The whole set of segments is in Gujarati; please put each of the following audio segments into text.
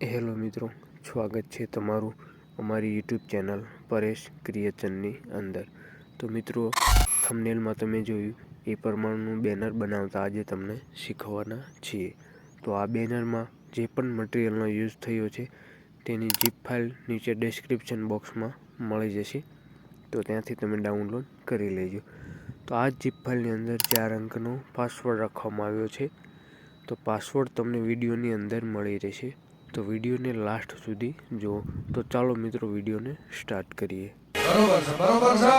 હેલો મિત્રો, સ્વાગત છે તમારું અમારી યુટ્યુબ ચેનલ પરેશ ક્રિએશનની અંદર. તો મિત્રો થંબનેલમાં તમે જોયું, એ પ્રમાણનું બેનર બનાવતા આજે તમને શીખવાના છીએ. તો આ બેનરમાં જે પણ મટીરિયલનો યુઝ થયો છે, તેની જીપ ફાઇલ નીચે ડિસ્ક્રિપ્શન બોક્સમાં મળી જશે. તો ત્યાંથી તમે ડાઉનલોડ કરી લેજો. તો આ જીપ ફાઇલની અંદર ચાર અંકનો પાસવર્ડ રાખવામાં આવ્યો છે. તો પાસવર્ડ તમને વિડીયોની અંદર મળી રહેશે. તો વિડીયોને લાસ્ટ સુધી જુઓ. તો ચાલો મિત્રો વિડીયોને સ્ટાર્ટ કરીએ. બરોબર છે બરોબર છે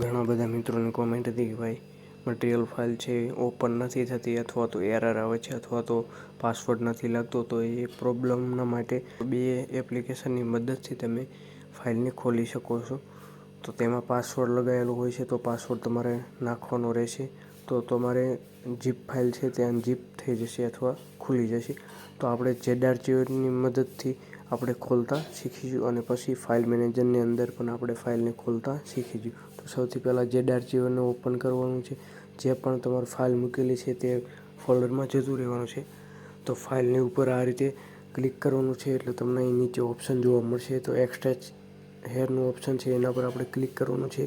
ઘણા બધા મિત્રોની કોમેન્ટ હતી કે ભાઈ મટીરિયલ ફાઇલ છે ઓપન નથી થતી અથવા તો એરર આવે છે અથવા તો પાસવર્ડ નથી લાગતો તો એ પ્રોબ્લેમના માટે બે એપ્લિકેશનની મદદથી તમે ફાઇલને ખોલી શકો છો. તો તેમાં પાસવર્ડ લગાવેલો હોય છે તો પાસવર્ડ તમારે નાખવાનો રહેશે. તો તમારે જીપ ફાઇલ છે ત્યાં જીપ થઈ જશે અથવા ખુલી જશે. તો આપણે જેડાર ચેવરની મદદથી આપણે ખોલતા શીખીશું અને પછી ફાઇલ મેનેજરની અંદર પણ આપણે ફાઇલને ખોલતા શીખીશું. તો સૌથી પહેલાં જેડાર ચેવરને ઓપન કરવાનું છે. જે પણ તમારી ફાઇલ મૂકેલી છે તે ફોલ્ડરમાં જતું રહેવાનું છે. તો ફાઇલની ઉપર આ રીતે ક્લિક કરવાનું છે એટલે તમને અહીં નીચે ઓપ્શન જોવા મળશે. તો એક્સ્ટ્રેચ હેરનું ઓપ્શન છે એના પર આપણે ક્લિક કરવાનું છે.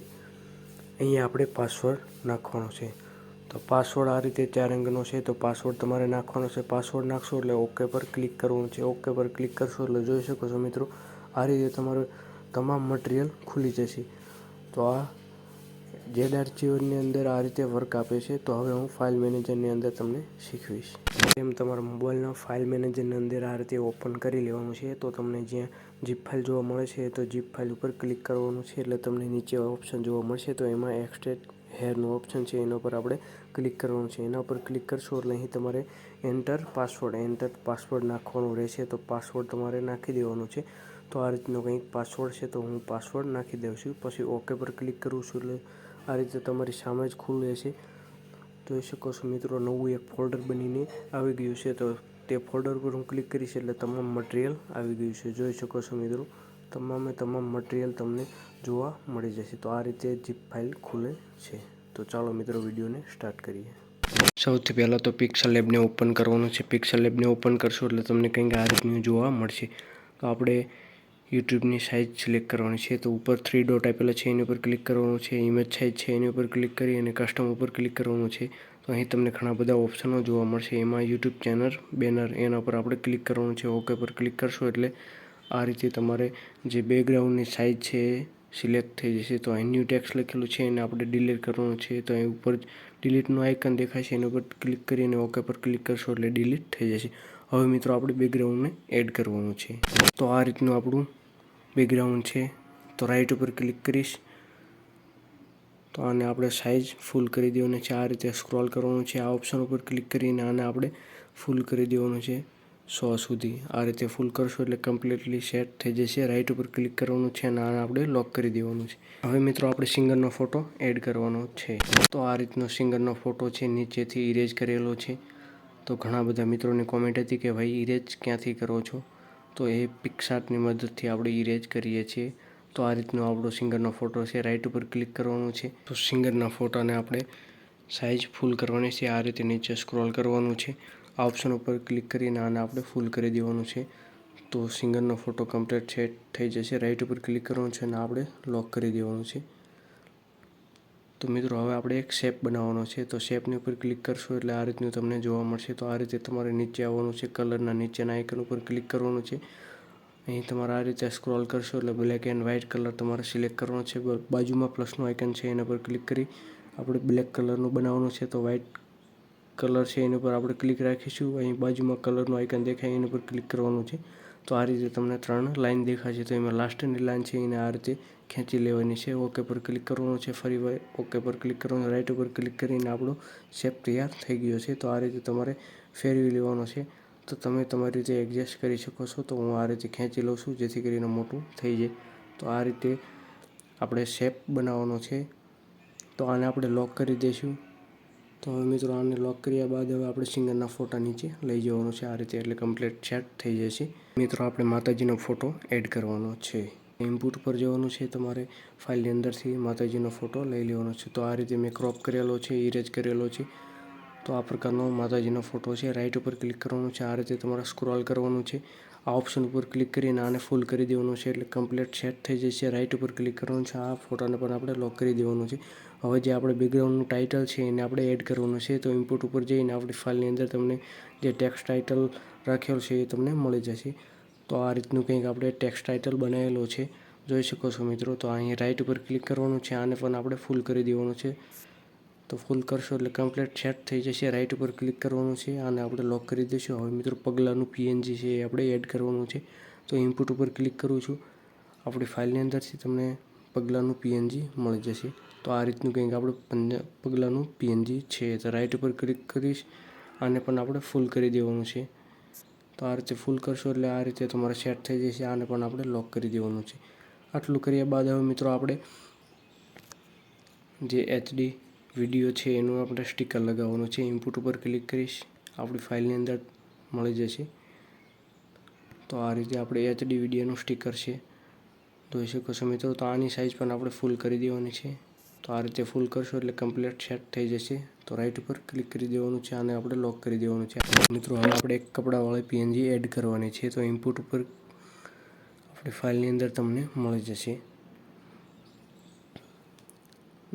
અહીંયા આપણે પાસવર્ડ નાખવાનો છે. પાસવર્ડ આ રીતે ચાર અંકનો છે, તો પાસવર્ડ તમારે નાખવાનો છે. પાસવર્ડ નાખશો એટલે ઓકે પર ક્લિક કરવાનું છે. ઓકે પર ક્લિક કરશો એટલે જોઈ શકો છો મિત્રો, આ રીતે તમારું તમામ મટીરિયલ ખુલી જશે. તો આ જેડ ચીવરની અંદર આ રીતે વર્ક આપે છે. તો હવે હું ફાઇલ મેનેજરની અંદર તમને શીખવીશ. એમ તમારા મોબાઈલના ફાઇલ મેનેજરની અંદર આ રીતે ઓપન કરી લેવાનું છે, તો તમને જ્યાં જીપ ફાઇલ જોવા મળે છે, તો જીપ ફાઇલ ઉપર ક્લિક કરવાનું છે એટલે તમને નીચે ઓપ્શન જોવા મળશે. તો એમાં એક્સ્ટ્રેટ હેરનું ઓપ્શન છે, એના ઉપર આપણે ક્લિક કરવાનું છે. એના ઉપર ક્લિક કરશો એટલે અહીં તમારે એન્ટર પાસવર્ડ એન્ટર પાસવર્ડ નાખવાનું રહેશે. તો પાસવર્ડ તમારે નાખી દેવાનો છે. તો આ રીતનો કંઈક પાસવર્ડ છે, તો હું પાસવર્ડ નાખી દઉં છું. પછી ઓકે પર ક્લિક કરું છું એટલે આ રીતે તમારી સામે જ ખુલે છે જોઈ શકો છો મિત્રો, નવું એક ફોલ્ડર બનીને આવી ગયું છે. તો તે ફોલ્ડર પર હું ક્લિક કરીશ એટલે તમામ મટીરિયલ આવી ગયું છે. જોઈ શકો છો મિત્રો. તમામે તમામ મટીરિયલ તમને જોવા મળી જશે. તો આ રીતે જીપ ફાઇલ ખુલે છે. તો ચાલો મિત્રો વિડીયોને સ્ટાર્ટ કરીએ. સૌથી પહેલાં તો પિક્સલ લેબને ઓપન કરવાનું છે. પિક્સલ લેબને ઓપન કરશો એટલે તમને કંઈક આ રીતનું જોવા મળશે. તો આપણે યુટ્યુબની સાઇઝ સિલેક્ટ કરવાની છે. તો ઉપર થ્રી ડોટ આપેલા છે. એની ઉપર ક્લિક કરવાનું છે. ઇમેજ સાઇઝ છે. એની ઉપર ક્લિક કરી અને કસ્ટમ ઉપર ક્લિક કરવાનું છે. તો અહીં તમને ઘણા બધા ઓપ્શનો જોવા મળશે. એમાં યુટ્યુબ ચેનલ બેનર એના પર આપણે ક્લિક કરવાનું છે. ઓકે પર ક્લિક કરશો એટલે આ રીતે તમારે જે બેકગ્રાઉન્ડની સાઇઝ છે એ સિલેક્ટ થઈ જશે, તો અહીં ન્યૂ ટેક્સ લખેલું છે એને આપણે ડિલીટ કરવાનું છે, તો અહીં ઉપર ડિલીટનું આઇકન દેખાય છે એના ઉપર ક્લિક કરીને ઓકે પર ક્લિક કરશો એટલે ડિલીટ થઈ જશે. હવે મિત્રો આપણે બેકગ્રાઉન્ડને એડ કરવાનું છે. તો આ રીતનું આપણું બેકગ્રાઉન્ડ છે. તો રાઈટ ઉપર ક્લિક કરીશ. તો આને આપણે સાઇઝ ફૂલ કરી દેવાનું છે. આ રીતે સ્ક્રોલ કરવાનું છે. આ ઓપ્શન ઉપર ક્લિક કરીને આને આપણે ફૂલ કરી દેવાનું છે. સો સુધી આ રીતે ફૂલ કરશો એટલે કમ્પ્લીટલી સેટ થઈ જશે. રાઈટ ઉપર ક્લિક કરવાનું છે અને આને આપણે લોક કરી દેવાનું છે. હવે મિત્રો આપણે સિંગરનો ફોટો એડ કરવાનો છે. તો આ રીતનો સિંગરનો ફોટો છે, નીચેથી ઇરેજ કરેલો છે. તો ઘણા બધા મિત્રોની કોમેન્ટ હતી કે ભાઈ ઇરેજ ક્યાંથી કરો છો? તો એ પિક્સાર્ટની મદદથી આપણે ઇરેજ કરીએ છીએ. તો આ રીતનો આપણો સિંગરનો ફોટો છે. રાઈટ ઉપર ક્લિક કરવાનું છે. તો સિંગરના ફોટાને આપણે સાઇઝ ફૂલ કરવાની છે. આ રીતે નીચે સ્ક્રોલ કરવાનું છે. આ ઓપ્શન ઉપર ક્લિક કરીને આને આપણે ફૂલ કરી દેવાનું છે. તો સિંગરનો ફોટો કમ્પ્લીટ સેટ થઈ જશે. રાઈટ ઉપર ક્લિક કરવાનું છે અને આપણે લોક કરી દેવાનું છે. તો મિત્રો, હવે આપણે એક શેપ બનાવવાનો છે. તો શેપની ઉપર ક્લિક કરશો એટલે આ રીતનું તમને જોવા મળશે. તો આ રીતે તમારે નીચે આવવાનું છે કલરના નીચેના આઇકન ઉપર ક્લિક કરવાનું છે. અહીં તમારે આ રીતે સ્ક્રોલ કરશો એટલે બ્લેક એન્ડ વ્હાઇટ કલર તમારે સિલેક્ટ કરવાનો છે. બાજુમાં પ્લસનું આઇકન છે, એના પર ક્લિક કરી આપણે બ્લેક કલરનું બનાવવાનું છે. તો વ્હાઇટ કલર છે એની ઉપર આપણે ક્લિક રાખીશું. અહીં બાજુમાં કલરનું આઇકન દેખાય, એની ઉપર ક્લિક કરવાનું છે. તો આ રીતે તમને ત્રણ લાઇન દેખાશે તો એમાં લાસ્ટની લાઇન છે, એને આ રીતે ખેંચી લેવાની છે. ઓકે પર ક્લિક કરવાનું છે. ફરી ઓકે પર ક્લિક કરવાનું રાઇટ ઉપર ક્લિક કરીને આપણો શેપ તૈયાર થઈ ગયો છે. તો આ રીતે તમારે ફેરવી લેવાનો છે. તો તમે તમારી રીતે એડજસ્ટ કરી શકો છો. તો હું આ રીતે ખેંચી લઉં છું, જેથી કરીને મોટું થઈ જાય. તો આ રીતે આપણે શેપ બનાવવાનો છે. તો આને આપણે લોક કરી દઈશું. તો હવે મિત્રો આને લોક કર્યા બાદ હવે આપણે સિંગરના ફોટા નીચે લઈ જવાનો છે. આ રીતે એટલે કમ્પ્લીટ સેટ થઈ જશે. મિત્રો, આપણે માતાજીનો ફોટો એડ કરવાનો છે. ઇનપુટ પર જવાનું છે તમારે ફાઇલની અંદરથી માતાજીનો ફોટો લઈ લેવાનો છે. તો આ રીતે મેં ક્રોપ કરેલો છે ઇરેજ કરેલો છે. તો આ પ્રકારનો માતાજીનો ફોટો છે. રાઇટ ઉપર ક્લિક કરવાનું છે. આ રીતે તમારે સ્ક્રોલ કરવાનું છે. આ ઓપ્શન ઉપર ક્લિક કરીને આને ફૂલ કરી દેવાનું છે એટલે કમ્પ્લીટ સેટ થઈ જશે. રાઇટ ઉપર ક્લિક કરવાનું છે. આ ફોટાને પણ આપણે લોક કરી દેવાનું છે. હવે જે આપણે બેકગ્રાઉન્ડનું ટાઇટલ છે એને આપણે એડ કરવાનું છે. તો ઇનપુટ ઉપર જઈને આપણી ફાઇલની અંદર તમને જે ટેક્સ્ટ ટાઇટલ રાખેલો છે એ તમને મળી જશે. તો આ રીતનું કંઈક આપણે ટેક્સ્ટ ટાઇટલ બનાવેલો છે. જોઈ શકો છો મિત્રો? તો અહીં રાઇટ ઉપર ક્લિક કરવાનું છે. આને પણ આપણે ફૂલ કરી દેવાનું છે. તો ફૂલ કરશો એટલે કમ્પ્લીટ સેટ થઈ જશે. રાઈટ ઉપર ક્લિક કરવાનું છે અને આપણે લોક કરી દઈશું હવે મિત્રો પગલાંનું પીએનજી છે એ આપણે એડ કરવાનું છે. તો ઇનપુટ ઉપર ક્લિક કરું છું. આપણી ફાઇલની અંદરથી તમને પગલાંનું પીએનજી મળી જશે. તો આ રીતનું કંઈક આપણે પગલાંનું પીએનજી છે. તો રાઈટ ઉપર ક્લિક કરીશ આને પણ આપણે ફૂલ કરી દેવાનું છે. તો આ રીતે ફૂલ કરશો એટલે આ રીતે તમારે સેટ થઈ જશે આને પણ આપણે લોક કરી દેવાનું છે. આટલું કર્યા બાદ હવે મિત્રો આપણે જે એચડી વીડિયો છે, એનું આપણે સ્ટીકર લગાવવાનું છે. ઇનપુટ ઉપર ક્લિક કરીશ, આપણી ફાઇલની અંદર મળી જશે. તો આ રીતે આપણે એચડી વિડીયોનું સ્ટીકર છે. જોઈ શકો છો મિત્રો, તો આની સાઇઝ પણ આપણે ફૂલ કરી દેવાની છે. તો આ રીતે ફૂલ કરશો એટલે કમ્પ્લીટ સેટ થઈ જશે. તો રાઈટ ઉપર ક્લિક કરી દેવાનું છે અને આપણે લોક કરી દેવાનું છે. મિત્રો હવે આપણે એક કપડાવાળી પીએનજી એડ કરવાની છે. તો ઇનપુટ ઉપર આપણી ફાઇલની અંદર તમને મળી જશે.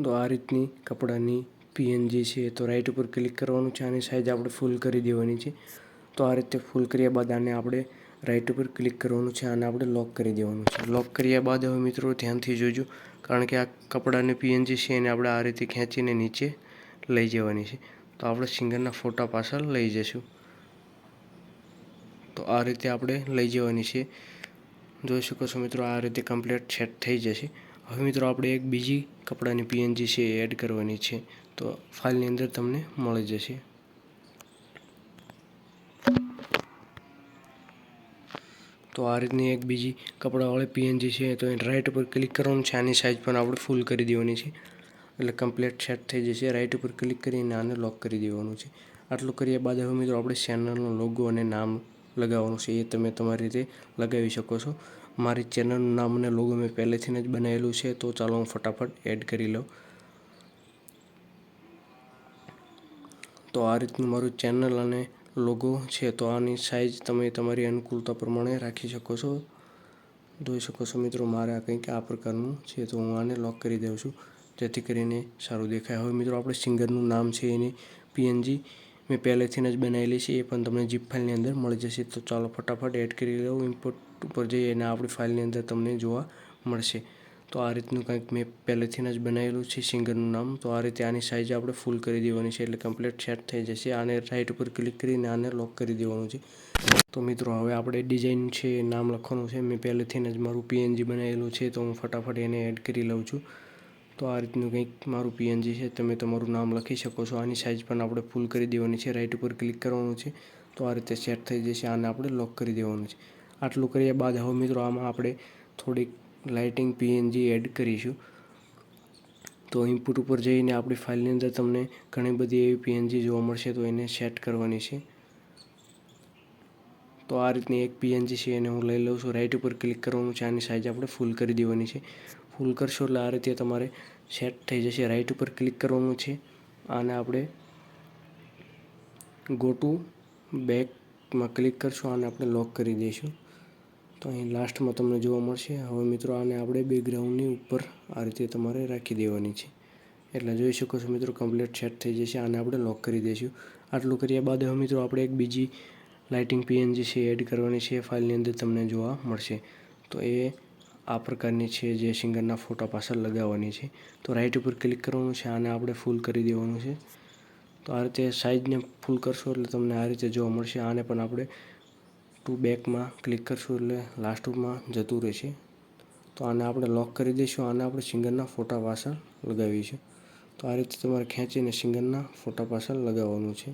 તો આ રીતની કપડાની પીએનજી છે, તો રાઈટ ઉપર ક્લિક કરવાનું છે આની સાઇઝ આપણે ફૂલ કરી દેવાની છે. તો આ રીતે ફૂલ કર્યા બાદ આને આપણે રાઈટ ઉપર ક્લિક કરવાનું છે આને આપણે લોક કરી દેવાનું છે. લોક કર્યા બાદ હવે મિત્રો ધ્યાનથી જોજો, કારણ કે આ કપડાની પીએનજી છે એને આપણે આ રીતે ખેંચીને નીચે લઈ જવાની છે. તો આપણે સિંગરના ફોટા પાછળ લઈ જઈશું તો આ રીતે આપણે લઈ જવાની છે. જોઈ શકો છો મિત્રો, આ રીતે કમ્પ્લીટ સેટ થઈ જશે. હવે મિત્રો આપણે એક બીજી કપડાની પીએનજી છે એ એડ કરવાની છે. તો ફાઇલની અંદર તમને મળી જશે. તો આ રીતની એક બીજી કપડાવાળી પીએનજી છે, તો એ રાઇટ ઉપર ક્લિક કરવાનું છે. આની સાઇઝ પણ આપણે ફૂલ કરી દેવાની છે. એટલે કમ્પ્લીટ સેટ થઈ જશે. રાઇટ ઉપર ક્લિક કરીને આને લોક કરી દેવાનું છે. આટલું કર્યા બાદ હવે મિત્રો આપણે ચેનલનો લોગો અને નામ લગાવવાનું છે. એ તમે તમારી રીતે લગાવી શકો છો. મારી ચેનલનું નામ અને લોગો મેં પહેલેથી જ બનાવેલું છે, તો ચાલો હું ફટાફટ એડ કરી લઉં. તો આ રીતનું મારું ચેનલ અને લોગો છે, તો આની સાઇઝ તમે તમારી અનુકૂળતા પ્રમાણે રાખી શકો છો. જોઈ શકો છો મિત્રો, મારે આ કંઈક આ પ્રકારનું છે, તો હું આને લોક કરી દઉં છું. જેથી કરીને સારું દેખાય. હવે મિત્રો, આપણે સિંગરનું નામ છે એની પીએનજી મેં પહેલેથી જ બનાવેલી છે, એ પણ તમને જીપ ફાઇલની અંદર મળી જશે. તો ચાલો ફટાફટ એડ કરી લઉં. ઇમ્પોર્ટ ઉપર જઈએ અને આપણી ફાઇલની અંદર તમને જોવા મળશે. તો આ રીતનું કંઈક મેં પહેલેથી જ બનાવેલું છે સિંગરનું નામ. તો આ રીતે આની સાઇઝ આપણે ફૂલ કરી દેવાની છે એટલે કમ્પ્લીટ સેટ થઈ જશે. આને રાઇટ ઉપર ક્લિક કરીને આને લોક કરી દેવાનું છે. તો મિત્રો, હવે આપણે ડિઝાઇન છે, નામ લખવાનું છે. મેં પહેલેથી જ મારું પીએનજી બનાવેલું છે, તો હું ફટાફટ એને એડ કરી લઉં છું. તો આ રીતનું કંઈક મારું પીએનજી છે. તમે તમારું નામ લખી શકો છો. આની સાઇઝ પણ આપણે ફૂલ કરી દેવાની છે. રાઇટ ઉપર ક્લિક કરવાનું છે. તો આ રીતે સેટ થઈ જશે. આને આપણે લોક કરી દેવાનું છે. આટલું કર્યા બાદ હવે મિત્રો આમાં આપણે થોડીક લાઇટિંગ પીએનજી એડ કરીશું. તો ઇનપુટ ઉપર જઈને આપણી ફાઇલની અંદર તમને ઘણી બધી એવી પીએનજી જોવા મળશે, તો એને સેટ કરવાની છે. તો આ રીતની એક પીએનજી છે, એને હું લઈ લઉં છું. રાઇટ ઉપર ક્લિક કરવાનું છે, આની સાઇઝ આપણે ફૂલ કરી દેવાની છે. ફૂલ કરશો એટલે આ રીતે તમારે સેટ થઈ જશે. રાઇટ ઉપર ક્લિક કરવાનું છે, આને આપણે ગો ટુ બેકમાં ક્લિક કરશું, આને આપણે લોક કરી દઈશું. તો અહીં લાસ્ટમાં તમને જોવા મળશે. હવે મિત્રો આને આપણે બેકગ્રાઉન્ડની ઉપર આ રીતે તમારે રાખી દેવાની છે. એટલે જોઈ શકો છો મિત્રો કમ્પ્લીટ સેટ થઈ જશે. આને આપણે લોક કરી દઈશું. આટલું કર્યા બાદ હવે મિત્રો આપણે એક બીજી લાઇટિંગ પીએનજી છે એડ કરવાની છે. ફાઇલની અંદર તમને જોવા મળશે. તો એ આ પ્રકારની છે જે સિંગરના ફોટા પાછળ લગાવવાની છે. તો રાઇટ ઉપર ક્લિક કરવાનું છે. આને આપણે ફૂલ કરી દેવાનું છે. તો આ રીતે સાઇઝને ફૂલ કરશો એટલે તમને આ રીતે જોવા મળશે. આને પણ આપણે ટુ બેકમાં ક્લિક કરશું એટલે લાસ્ટ ટુમાં જતું રહેશે. તો આને આપણે લોક કરી દઈશું. આને આપણે સિંગરના ફોટા પાછળ લગાવીશું. તો આ રીતે તમારે ખેંચીને સિંગરના ફોટા પાછળ લગાવવાનું છે.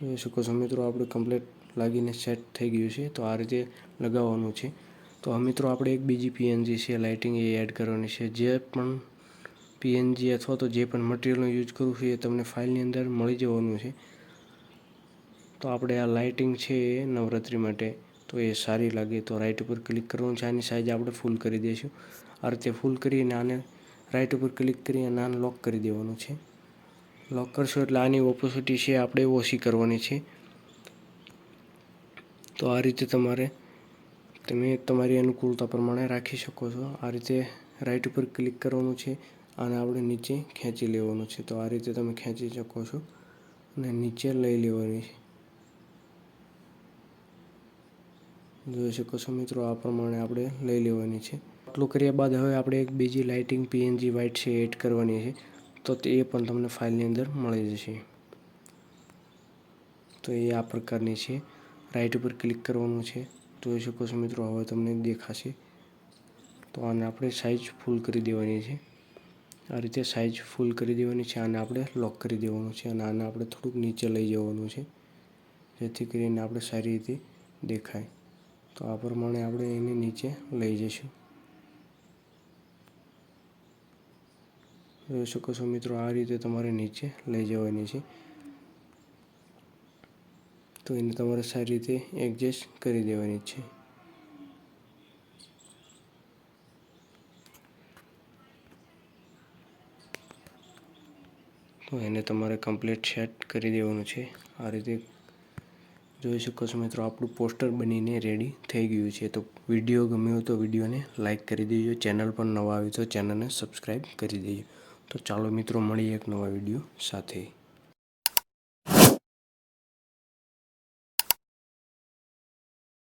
જોઈ શકો છો મિત્રો આપણે કમ્પ્લીટ લાગીને સેટ થઈ ગયું છે, તો આ રીતે લગાવવાનું છે. તો હવે મિત્રો આપણે એક બીજી પીએનજી છે લાઇટિંગ એ એડ કરવાની છે. જે પણ પીએનજી અથવા તો જે પણ મટીરિયલનો યુઝ કરું છું એ તમને ફાઇલની અંદર મળી જવાનું છે. તો આપણે આ લાઇટિંગ છે નવરાત્રિ માટે, તો એ સારી લાગે. તો રાઇટ ઉપર ક્લિક કરવાનું છે, આની સાઈઝ આપણે ફૂલ કરી દઈશું. આ રીતે ફૂલ કરીને આને રાઈટ ઉપર ક્લિક કરી અને આને લોક કરી દેવાનું છે. લોક કરશો એટલે આની ઓપોસિટી છે આપણે ઓછી કરવાની છે. તો આ રીતે તમારે, તમે તમારી અનુકૂળતા પ્રમાણે રાખી શકો છો. આ રીતે રાઈટ ઉપર ક્લિક કરવાનું છે અને આપણે નીચે ખેંચી લેવાનું છે. તો આ રીતે તમે ખેંચી શકો છો અને નીચે લઈ લેવાની છે. જોઈ શકો છો મિત્રો, આ પ્રમાણે આપણે લઈ લેવાની છે. આટલું કર્યા બાદ હવે આપણે એક બીજી લાઇટિંગ પીએનજી વ્હાઇટ છે એડ કરવાની છે. તો તે પણ તમને ફાઇલની અંદર મળી જશે. તો એ આ પ્રકારની છે. રાઈટ ઉપર ક્લિક કરવાનું છે. જોઈ શકો છો મિત્રો, હવે તમને દેખાશે. તો આને આપણે સાઇઝ ફૂલ કરી દેવાની છે. આ રીતે સાઇઝ ફૂલ કરી દેવાની છે, આને આપણે લોક કરી દેવાનું છે અને આને આપણે થોડુંક નીચે લઈ જવાનું છે. જેથી કરીને આપણે સારી રીતે દેખાય. તો આ પ્રમાણે આપણે એને નીચે લઈ જઈશું. જોઈ શકો છો મિત્રો, આ રીતે તમારે નીચે લઈ જવાની છે. તો એને તમારે સારી રીતે એડજસ્ટ કરી દેવાની છે. તો એને તમારે કમ્પ્લીટ સેટ કરી દેવાનું છે. આ રીતે જોઈ શકો છો મિત્રો, આપણું પોસ્ટર બનીને રેડી થઈ ગયું છે. તો વીડિયો ગમ્યો તો વિડીયોને લાઇક કરી દેજો. ચેનલ પર નવા આવી તો ચેનલને સબસ્ક્રાઈબ કરી દેજો. તો ચાલો મિત્રો, મળીએ એક નવા વીડિયો સાથે.